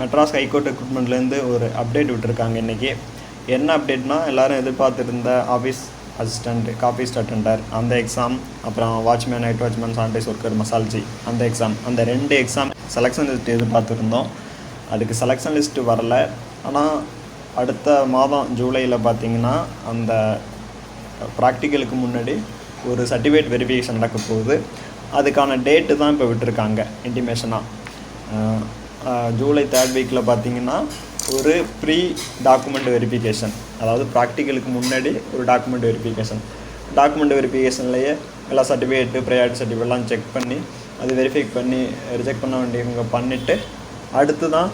Madras high court ரெக்ரூட்மெண்ட்லேருந்து ஒரு update விட்டுருக்காங்க இன்றைக்கி என்ன அப்டேட்னா எல்லோரும் எதிர்பார்த்துருந்த ஆஃபீஸ் அசிஸ்டண்ட் காப்பீஸ்ட் அட்டண்டர் அந்த எக்ஸாம் அப்புறம் watchman night watchman sanitise worker மசால்ஜி அந்த எக்ஸாம் அந்த ரெண்டு எக்ஸாம் செலெக்ஷன் லிஸ்ட் எதிர்பார்த்துருந்தோம். அதுக்கு செலெக்ஷன் லிஸ்ட்டு வரல. ஆனால் அடுத்த மாதம் ஜூலையில் பார்த்தீங்கன்னா அந்த ப்ராக்டிக்கலுக்கு முன்னாடி ஒரு சர்டிஃபிகேட் வெரிஃபிகேஷன் நடக்க போகுது. அதுக்கான டேட்டு தான் இப்போ விட்டுருக்காங்க இன்டிமேஷனாக ஜூலை தேர்ட் வீக்கில் பார்த்தீங்கன்னா ஒரு ப்ரீ டாக்குமெண்ட் வெரிஃபிகேஷன் அதாவது ப்ராக்டிக்கலுக்கு முன்னாடி ஒரு டாக்குமெண்ட் வெரிஃபிகேஷன் டாக்குமெண்ட் வெரிஃபிகேஷன்லேயே எல்லா சர்டிஃபிகேட்டு ப்ரையாரிட்டி சர்டிஃபிகேட்லாம் செக் பண்ணி அது வெரிஃபை பண்ணி ரிஜெக்ட் பண்ண வேண்டியவங்க பண்ணிவிட்டு அடுத்து தான்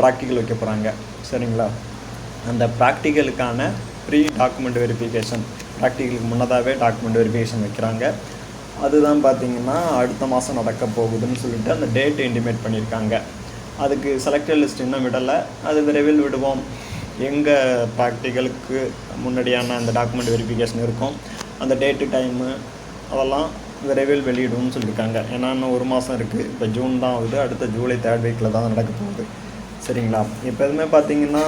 ப்ராக்டிக்கல் வைக்க போகிறாங்க சரிங்களா? அந்த ப்ராக்டிக்கலுக்கான ப்ரீ டாக்குமெண்ட் வெரிஃபிகேஷன் ப்ராக்டிக்கலுக்கு முன்னதாகவே டாக்குமெண்ட் வெரிஃபிகேஷன் வைக்கிறாங்க. அதுதான் பார்த்திங்கன்னா அடுத்த மாதம் நடக்க போகுதுன்னு சொல்லிட்டு அந்த டேட் இன்டிமேட் பண்ணியிருக்காங்க. அதுக்கு செலக்டட் லிஸ்ட் இன்னும் விடலை. அது விரைவில் விடுவோம். எங்கள் ப்ராக்டிக்கலுக்கு முன்னாடியான அந்த டாக்குமெண்ட் வெரிஃபிகேஷன் இருக்கும். அந்த டேட்டு டைமு அதெல்லாம் விரைவில் வெளியிடுவோம்னு சொல்லியிருக்காங்க. ஏன்னா இன்னும் ஒரு மாதம் இருக்குது இப்போ ஜூன் தான் ஆகுது அடுத்த ஜூலை தேர்ட் வீக்கில் தான் நடக்க போகுது. சரிங்களா? இப்போ எதுவுமே பார்த்தீங்கன்னா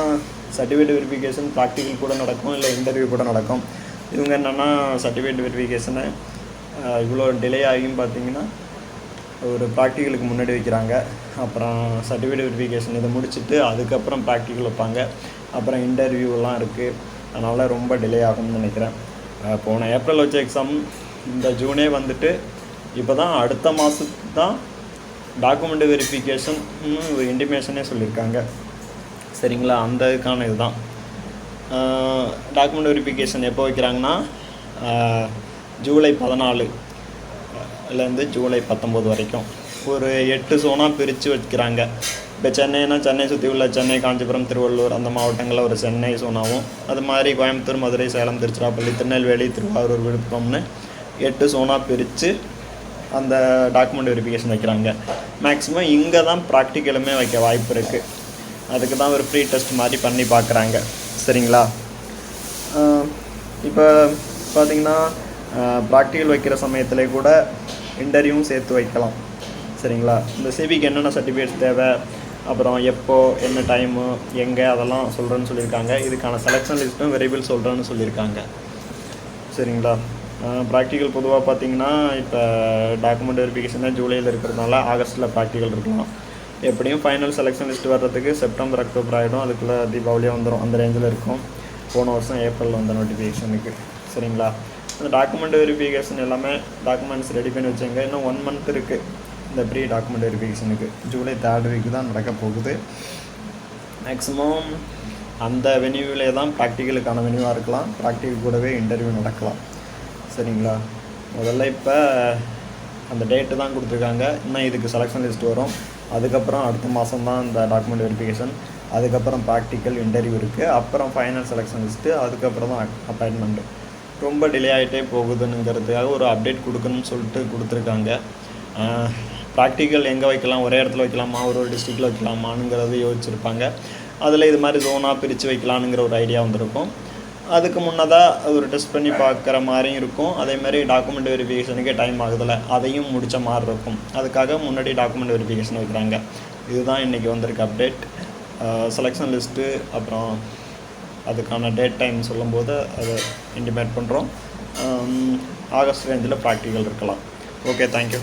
சர்டிஃபிகேட் வெரிஃபிகேஷன் ப்ராக்டிக்கல் கூட நடக்கும் இல்லை இன்டர்வியூ கூட நடக்கும். இவங்க என்னென்னா சர்டிஃபிகேட் வெரிஃபிகேஷனை இவ்வளோ டிலே ஆகியும் பார்த்தீங்கன்னா ஒரு ப்ராக்டிக்கலுக்கு முன்னாடி வைக்கிறாங்க. அப்புறம் சர்டிஃபிகேட் வெரிஃபிகேஷன் இதை முடிச்சுட்டு அதுக்கப்புறம் ப்ராக்டிக்கல் வைப்பாங்க. அப்புறம் இன்டர்வியூலாம் இருக்குது அதனால் ரொம்ப டிலே ஆகும்னு நினைக்கிறேன். போன ஏப்ரல் வச்ச எக்ஸாம் இந்த ஜூனே வந்துட்டு இப்போ தான் அடுத்த மாதத்தான் தான் டாக்குமெண்ட் வெரிஃபிகேஷன் ஒரு இன்டிமேஷனே சொல்லியிருக்காங்க. சரிங்களா? அந்த இதுக்கான இதுதான் டாக்குமெண்ட் வெரிஃபிகேஷன் எப்போ வைக்கிறாங்கன்னா ஜூலை பதினாலு. லேருந்து ஜூலை பத்தொம்போது வரைக்கும். ஒரு எட்டு சோனாக பிரித்து வைக்கிறாங்க. இப்போ சென்னைனா சென்னை சுற்றி உள்ள சென்னை காஞ்சிபுரம் திருவள்ளூர் அந்த மாவட்டங்களில் ஒரு சென்னை சோனாவும் அது மாதிரி கோயம்புத்தூர் மதுரை சேலம் திருச்சிராப்பள்ளி திருநெல்வேலி திருவாரூர் விழுப்புரம்னு எட்டு சோனாக பிரித்து அந்த டாக்குமெண்ட் வெரிஃபிகேஷன் வைக்கிறாங்க. மேக்ஸிமம் இங்கே தான் ப்ராக்டிக்கலுமே வைக்க வாய்ப்பு இருக்குது அதுக்கு தான் ஒரு ப்ரீ டெஸ்ட் மாதிரி பண்ணி பார்க்குறாங்க சரிங்களா? இப்போ பார்த்தீங்கன்னா ப்ராக்டிக்கல் வைக்கிற சமயத்தில் கூட இன்டர்வியூவும் சேர்த்து வைக்கலாம். சரிங்களா? இந்த சிவிக்கு என்னென்ன சர்டிஃபிகேட்ஸ் தேவை? அப்புறம் எப்போ என்ன டைமு எங்கே அதெல்லாம் சொல்கிறேன்னு சொல்லியிருக்காங்க. இதுக்கான செலெக்ஷன் லிஸ்ட்டும் விரைவில் சொல்கிறேன்னு சொல்லியிருக்காங்க. சரிங்களா? ப்ராக்டிக்கல் பொதுவாக பார்த்தீங்கன்னா இப்போ டாக்குமெண்ட் வெரிஃபிகேஷன் தான் ஜூலையில் இருக்கிறதுனால ஆகஸ்ட்டில் ப்ராக்டிக்கல் இருக்கலாம். எப்படியும் ஃபைனல் செலெக்ஷன் லிஸ்ட் வர்றதுக்கு செப்டம்பர் அக்டோபர் ஆகிடும் அதுக்குள்ளே தீபாவளியாக வந்துடும் அந்த ரேஞ்சில் இருக்கும். போன வருஷம் ஏப்ரலில் வந்த நோட்டிஃபிகேஷனுக்கு சரிங்களா? அந்த டாக்குமெண்ட் வெரிஃபிகேஷன் எல்லாமே டாக்குமெண்ட்ஸ் ரெடி பண்ணி வச்சுங்க இன்னும் ஒன் மந்த் இருக்குது இந்த ப்ரீ டாக்குமெண்ட் வெரிஃபிகேஷனுக்கு ஜூலை தேர்ட் வீக் தான் நடக்க போகுது. மேக்ஸிமம் அந்த வெனியூவிலே தான் ப்ராக்டிக்கலுக்கான வெனியூவாக இருக்கலாம். ப்ராக்டிக்கல் கூடவே இன்டர்வியூ நடக்கலாம். சரிங்களா? முதல்ல இப்போ அந்த டேட்டு தான் கொடுத்துருக்காங்க. இன்னும் இதுக்கு செலெக்ஷன் லிஸ்ட் வரும். அதுக்கப்புறம் அடுத்த மாதம் தான் இந்த டாக்குமெண்ட் வெரிஃபிகேஷன் அதுக்கப்புறம் ப்ராக்டிக்கல் இன்டர்வியூ இருக்குது அப்புறம் ஃபைனல் செலெக்ஷன் லிஸ்ட்டு அதுக்கப்புறம் தான் அப்பாயின்மெண்ட்டு ரொம்ப டிலே ஆகிட்டே போகுதுங்கிறதுக்காக ஒரு அப்டேட் கொடுக்கணும்னு சொல்லிட்டு கொடுத்துருக்காங்க. ப்ராக்டிக்கல் எங்கே வைக்கலாம் ஒரே இடத்துல வைக்கலாமா ஒரு ஒரு டிஸ்ட்ரிக்டில் வைக்கலாமாங்கிறது யோசிச்சிருப்பாங்க. அதில் இது மாதிரி ஜோனாக பிரித்து வைக்கலானுங்கிற ஒரு ஐடியா வந்திருக்கும். அதுக்கு முன்னதாக ஒரு டெஸ்ட் பண்ணி பார்க்குற மாதிரியும் இருக்கும். அதே மாதிரி டாக்குமெண்ட் வெரிஃபிகேஷனுக்கே டைம் ஆகுதில்ல அதையும் முடித்த மாதிரி இருக்கும். அதுக்காக முன்னாடி டாக்குமெண்ட் வெரிஃபிகேஷன் வைக்கிறாங்க. இதுதான் இன்றைக்கி வந்திருக்க அப்டேட் செலெக்ஷன் லிஸ்ட்டு அப்புறம் அதுக்கான டேட் டைம் சொல்லும்போது அதை இன்டிமேட் பண்ணுறோம் ஆகஸ்ட் ரேஞ்சில் ப்ராக்டிக்கல் இருக்கலாம். Okay thank you